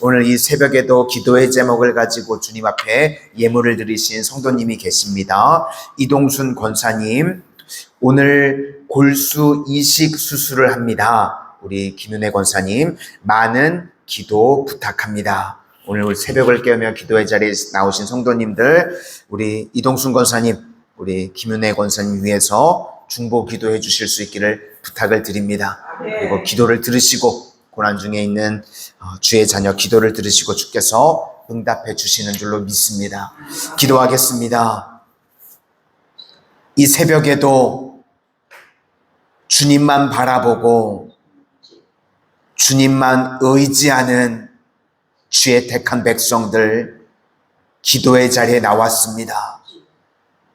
오늘 이 새벽에도 기도의 제목을 가지고 주님 앞에 예물을 드리신 성도님이 계십니다. 이동순 권사님, 오늘 골수 이식 수술을 합니다. 우리 김윤혜 권사님, 많은 기도 부탁합니다. 오늘 새벽을 깨우며 기도의 자리에 나오신 성도님들, 우리 이동순 권사님, 우리 김윤혜 권사님 위해서 중보 기도해 주실 수 있기를 부탁을 드립니다. 그리고 기도를 들으시고 고난 중에 있는 어, 주의 자녀 기도를 들으시고 주께서 응답해 주시는 줄로 믿습니다. 기도하겠습니다. 이 새벽에도 주님만 바라보고 주님만 의지하는 주의 택한 백성들 기도의 자리에 나왔습니다.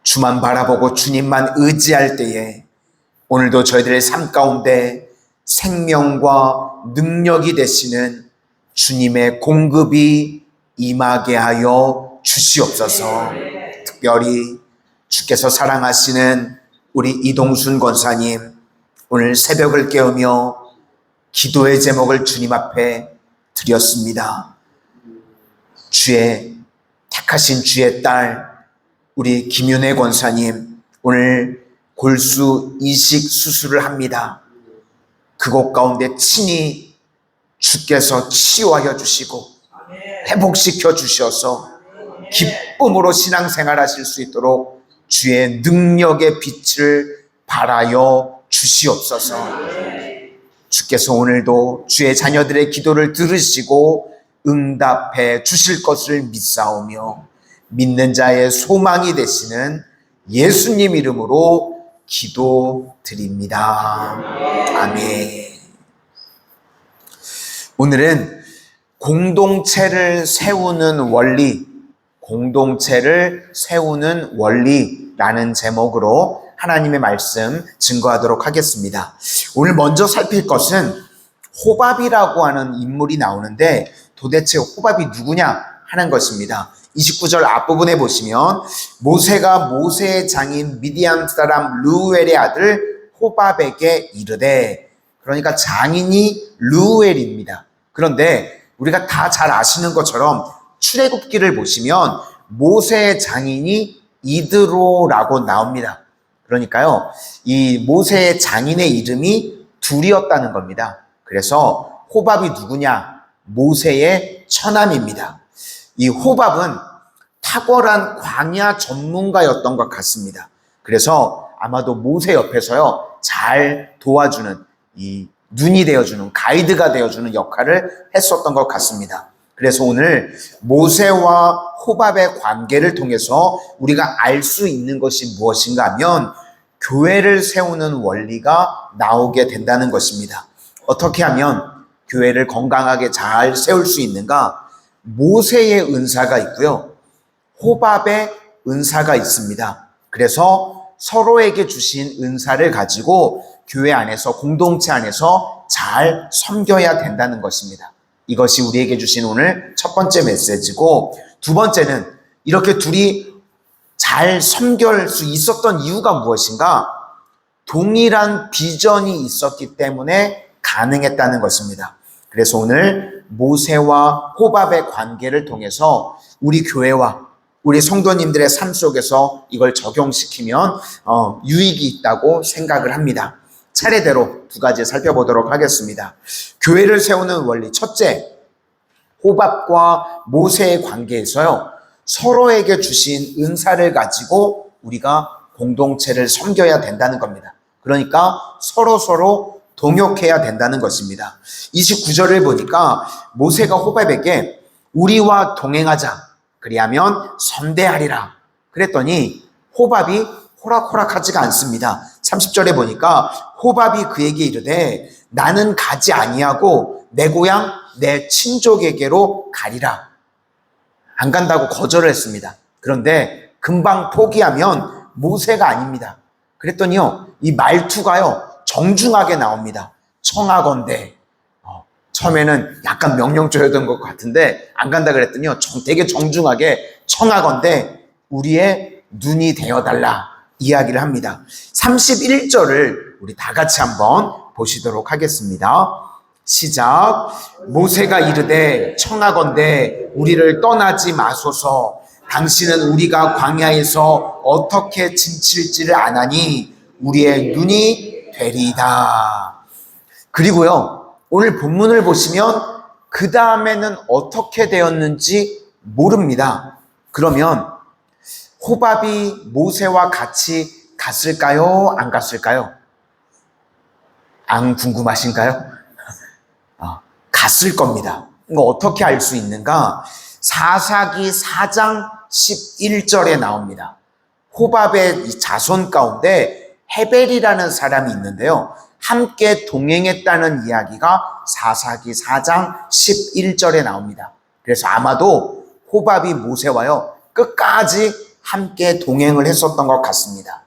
주만 바라보고 주님만 의지할 때에 오늘도 저희들의 삶 가운데 생명과 능력이 되시는 주님의 공급이 임하게 하여 주시옵소서. 특별히 주께서 사랑하시는 우리 이동순 권사님 오늘 새벽을 깨우며 기도의 제목을 주님 앞에 드렸습니다. 주의 택하신 주의 딸 우리 김윤혜 권사님 오늘 골수 이식 수술을 합니다. 그곳 가운데 친히 주께서 치유하여 주시고 회복시켜 주셔서 기쁨으로 신앙생활 하실 수 있도록 주의 능력의 빛을 발하여 주시옵소서. 주께서 오늘도 주의 자녀들의 기도를 들으시고 응답해 주실 것을 믿사오며 믿는 자의 소망이 되시는 예수님 이름으로 기도드립니다. 아멘. 오늘은 공동체를 세우는 원리, 공동체를 세우는 원리라는 제목으로 하나님의 말씀 증거하도록 하겠습니다. 오늘 먼저 살필 것은 호밥이라고 하는 인물이 나오는데 도대체 호밥이 누구냐 하는 것입니다. 29절 앞부분에 보시면 모세가 모세의 장인 미디안 사람 루엘의 아들 호밥에게 이르되 그러니까 장인이 루엘입니다. 그런데 우리가 다 잘 아시는 것처럼 출애굽기를 보시면 모세의 장인이 이드로라고 나옵니다. 그러니까요, 이 모세의 장인의 이름이 둘이었다는 겁니다. 그래서 호밥이 누구냐? 모세의 처남입니다. 이 호밥은 탁월한 광야 전문가였던 것 같습니다. 그래서 아마도 모세 옆에서요, 잘 도와주는 이 눈이 되어주는 가이드가 되어주는 역할을 했었던 것 같습니다. 그래서 오늘 모세와 호밥의 관계를 통해서 우리가 알 수 있는 것이 무엇인가 하면 교회를 세우는 원리가 나오게 된다는 것입니다. 어떻게 하면 교회를 건강하게 잘 세울 수 있는가? 모세의 은사가 있고요. 호밥의 은사가 있습니다. 그래서 서로에게 주신 은사를 가지고 교회 안에서 공동체 안에서 잘 섬겨야 된다는 것입니다. 이것이 우리에게 주신 오늘 첫 번째 메시지고 두 번째는 이렇게 둘이 잘 섬길 수 있었던 이유가 무엇인가? 동일한 비전이 있었기 때문에 가능했다는 것입니다. 그래서 오늘 모세와 호밥의 관계를 통해서 우리 교회와 우리 성도님들의 삶 속에서 이걸 적용시키면 어, 유익이 있다고 생각을 합니다. 차례대로 두 가지 살펴보도록 하겠습니다. 교회를 세우는 원리. 첫째, 호밥과 모세의 관계에서요, 서로에게 주신 은사를 가지고 우리가 공동체를 섬겨야 된다는 겁니다. 그러니까 서로 서로 동역해야 된다는 것입니다. 29절을 보니까 모세가 호밥에게 우리와 동행하자. 그리하면 선대하리라. 그랬더니 호밥이 호락호락하지가 않습니다. 30절에 보니까 호밥이 그에게 이르되 나는 가지 아니하고 내 고향 내 친족에게로 가리라. 안 간다고 거절을 했습니다. 그런데 금방 포기하면 모세가 아닙니다. 그랬더니요, 이 말투가요, 정중하게 나옵니다. 청하건대. 어, 처음에는 약간 명령조였던 것 같은데, 안 간다 그랬더니요, 정- 되게 정중하게 청하건대 우리의 눈이 되어달라. 이야기를 합니다. 31절을 우리 다 같이 한번 보시도록 하겠습니다. 시작. 모세가 이르되 청하건대 우리를 떠나지 마소서. 당신은 우리가 광야에서 어떻게 진칠지를 아나니 우리의 눈이 되리이다. 그리고요, 오늘 본문을 보시면 그 다음에는 어떻게 되었는지 모릅니다. 그러면 호밥이 모세와 같이 갔을까요? 안 갔을까요? 안 궁금하신가요? 아, 갔을 겁니다. 이거 어떻게 알 수 있는가? 사사기 4장 11절에 나옵니다. 호밥의 이 자손 가운데 헤벨이라는 사람이 있는데요. 함께 동행했다는 이야기가 사사기 4장 11절에 나옵니다. 그래서 아마도 호밥이 모세와요. 끝까지 함께 동행을 했었던 것 같습니다.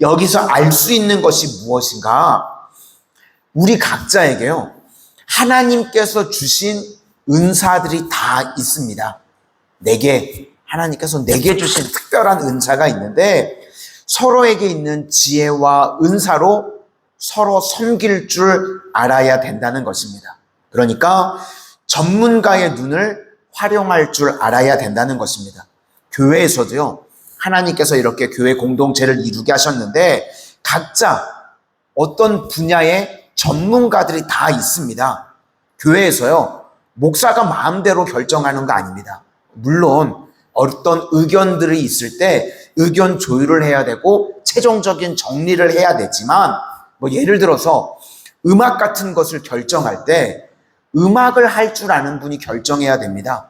여기서 알 수 있는 것이 무엇인가? 우리 각자에게요. 하나님께서 주신 은사들이 다 있습니다. 내게 하나님께서 내게 주신 특별한 은사가 있는데 서로에게 있는 지혜와 은사로 서로 섬길 줄 알아야 된다는 것입니다. 그러니까 전문가의 눈을 활용할 줄 알아야 된다는 것입니다. 교회에서도요. 하나님께서 이렇게 교회 공동체를 이루게 하셨는데 각자 어떤 분야의 전문가들이 다 있습니다. 교회에서요. 목사가 마음대로 결정하는 거 아닙니다. 물론 어떤 의견들이 있을 때 의견 조율을 해야 되고 최종적인 정리를 해야 되지만 뭐 예를 들어서 음악 같은 것을 결정할 때 음악을 할 줄 아는 분이 결정해야 됩니다.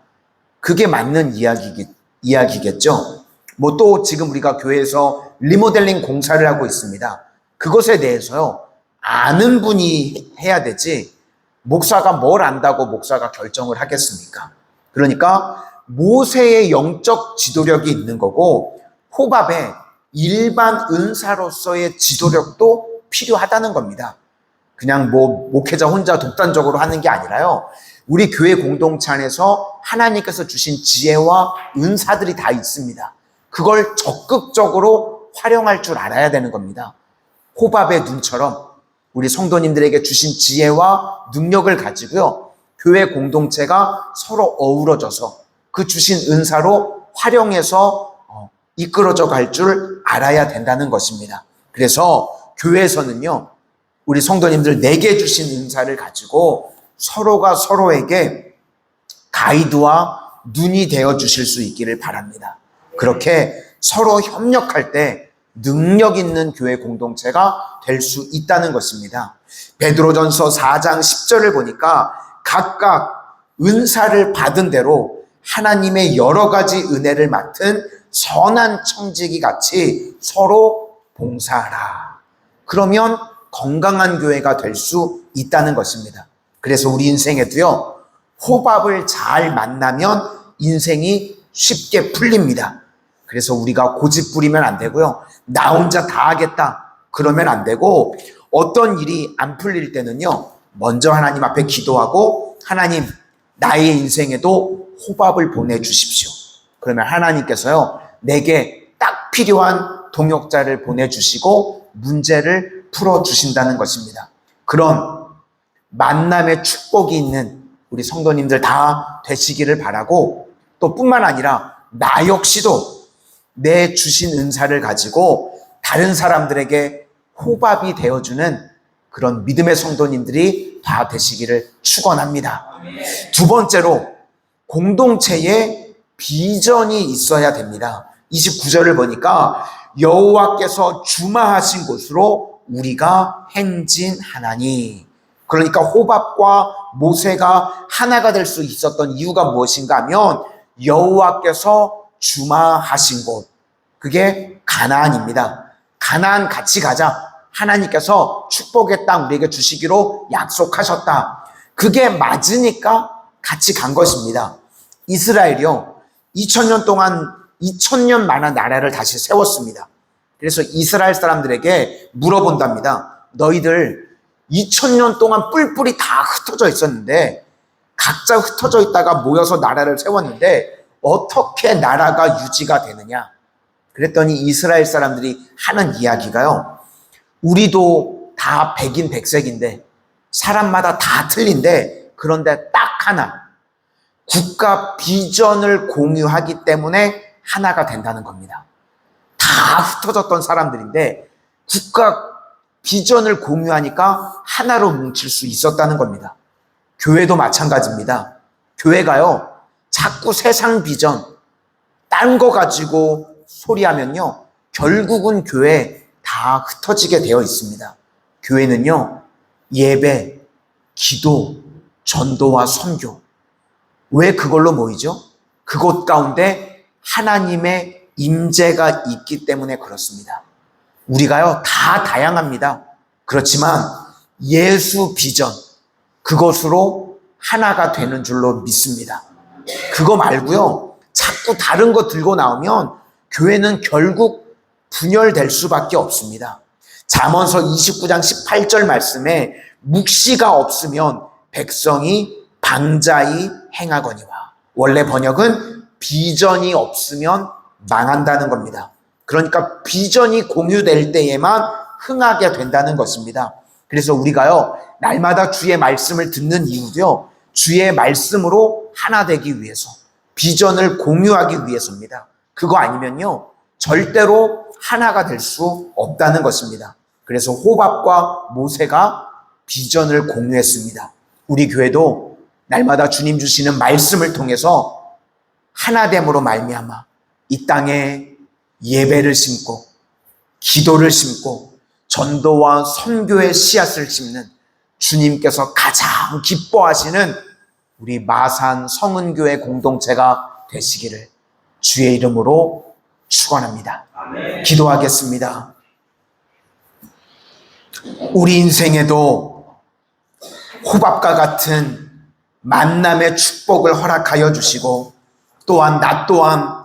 그게 맞는 이야기, 이야기겠죠. 뭐 또 지금 우리가 교회에서 리모델링 공사를 하고 있습니다. 그것에 대해서요, 아는 분이 해야 되지, 목사가 뭘 안다고 목사가 결정을 하겠습니까? 그러니까 모세의 영적 지도력이 있는 거고, 호밥의 일반 은사로서의 지도력도 필요하다는 겁니다. 그냥 뭐 목회자 혼자 독단적으로 하는 게 아니라요. 우리 교회 공동체 안에서 하나님께서 주신 지혜와 은사들이 다 있습니다. 그걸 적극적으로 활용할 줄 알아야 되는 겁니다. 호밥의 눈처럼 우리 성도님들에게 주신 지혜와 능력을 가지고요. 교회 공동체가 서로 어우러져서 그 주신 은사로 활용해서 어, 이끌어져 갈 줄 알아야 된다는 것입니다. 그래서 교회에서는요, 우리 성도님들 내게 주신 은사를 가지고 서로가 서로에게 가이드와 눈이 되어 주실 수 있기를 바랍니다. 그렇게 서로 협력할 때 능력 있는 교회 공동체가 될 수 있다는 것입니다. 베드로전서 4장 10절을 보니까 각각 은사를 받은 대로 하나님의 여러 가지 은혜를 맡은 선한 청지기 같이 서로 봉사하라. 그러면 건강한 교회가 될 수 있다는 것입니다. 그래서 우리 인생에도요, 호밥을 잘 만나면 인생이 쉽게 풀립니다. 그래서 우리가 고집 부리면 안 되고요. 나 혼자 다 하겠다. 그러면 안 되고, 어떤 일이 안 풀릴 때는요, 먼저 하나님 앞에 기도하고, 하나님, 나의 인생에도 호밥을 보내주십시오. 그러면 하나님께서요, 내게 딱 필요한 동역자를 보내주시고, 문제를 풀어주신다는 것입니다. 그런 만남의 축복이 있는 우리 성도님들 다 되시기를 바라고 또 뿐만 아니라 나 역시도 내 주신 은사를 가지고 다른 사람들에게 호밥이 되어주는 그런 믿음의 성도님들이 다 되시기를 축원합니다. 두 번째로 공동체에 비전이 있어야 됩니다. 29절을 보니까 여호와께서 주마하신 곳으로 우리가 행진하나니. 그러니까 호밥과 모세가 하나가 될 수 있었던 이유가 무엇인가 하면 여호와께서 주마하신 곳. 그게 가나안입니다. 가나안 같이 가자. 하나님께서 축복의 땅 우리에게 주시기로 약속하셨다. 그게 맞으니까 같이 간 것입니다. 이스라엘이요. 2000년 동안 2000년 만한 나라를 다시 세웠습니다. 그래서 이스라엘 사람들에게 물어본답니다. 너희들 2000년 동안 뿔뿔이 다 흩어져 있었는데 각자 흩어져 있다가 모여서 나라를 세웠는데 어떻게 나라가 유지가 되느냐? 그랬더니 이스라엘 사람들이 하는 이야기가요. 우리도 다 백인 백색인데 사람마다 다 틀린데 그런데 딱 하나 국가 비전을 공유하기 때문에 하나가 된다는 겁니다. 다 흩어졌던 사람들인데 국가 비전을 공유하니까 하나로 뭉칠 수 있었다는 겁니다. 교회도 마찬가지입니다. 교회가요, 자꾸 세상 비전, 딴 거 가지고 소리하면요, 결국은 교회 다 흩어지게 되어 있습니다. 교회는요, 예배, 기도, 전도와 선교. 왜 그걸로 모이죠? 그곳 가운데 하나님의 임재가 있기 때문에 그렇습니다. 우리가요, 다 다양합니다. 그렇지만 예수 비전, 그것으로 하나가 되는 줄로 믿습니다. 그거 말고요, 자꾸 다른 거 들고 나오면 교회는 결국 분열될 수밖에 없습니다. 잠언서 29장 18절 말씀에 묵시가 없으면 백성이 방자히 행하거니와. 원래 번역은 비전이 없으면 망한다는 겁니다. 그러니까 비전이 공유될 때에만 흥하게 된다는 것입니다. 그래서 우리가요, 날마다 주의 말씀을 듣는 이유도요, 주의 말씀으로 하나 되기 위해서, 비전을 공유하기 위해서입니다. 그거 아니면요, 절대로 하나가 될 수 없다는 것입니다. 그래서 호밥과 모세가 비전을 공유했습니다. 우리 교회도 날마다 주님 주시는 말씀을 통해서 하나됨으로 말미암아 이 땅에 예배를 심고 기도를 심고 전도와 선교의 씨앗을 심는 주님께서 가장 기뻐하시는 우리 마산 성은교회 공동체가 되시기를 주의 이름으로 축원합니다. 기도하겠습니다. 우리 인생에도 호밥과 같은 만남의 축복을 허락하여 주시고 또한 나 또한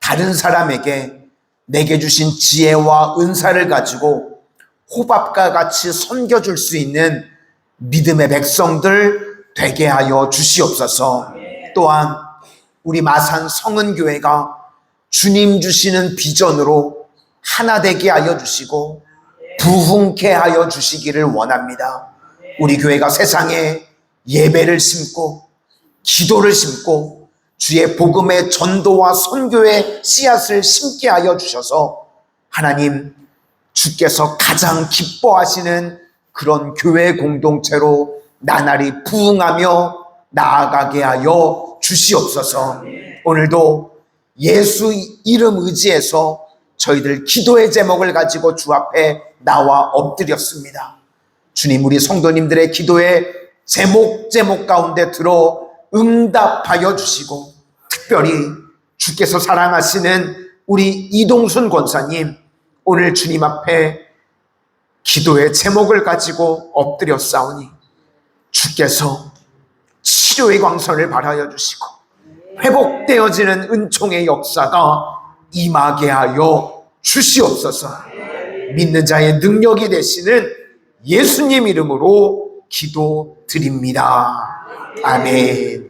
다른 사람에게 내게 주신 지혜와 은사를 가지고 호밥과 같이 섬겨줄 수 있는 믿음의 백성들 되게 하여 주시옵소서. 또한 우리 마산 성은교회가 주님 주시는 비전으로 하나 되게 하여 주시고 부흥케 하여 주시기를 원합니다. 우리 교회가 세상에 예배를 심고 기도를 심고 주의 복음의 전도와 선교의 씨앗을 심게 하여 주셔서 하나님 주께서 가장 기뻐하시는 그런 교회 공동체로 나날이 부흥하며 나아가게 하여 주시옵소서. 오늘도 예수 이름 의지해서 저희들 기도의 제목을 가지고 주 앞에 나와 엎드렸습니다. 주님 우리 성도님들의 기도의 제목 제목 가운데 들어 응답하여 주시고 특별히 주께서 사랑하시는 우리 이동순 권사님 오늘 주님 앞에 기도의 제목을 가지고 엎드려 싸우니 주께서 치료의 광선을 발하여 주시고 회복되어지는 은총의 역사가 임하게 하여 주시옵소서. 믿는 자의 능력이 되시는 예수님 이름으로 기도 드립니다. 아멘.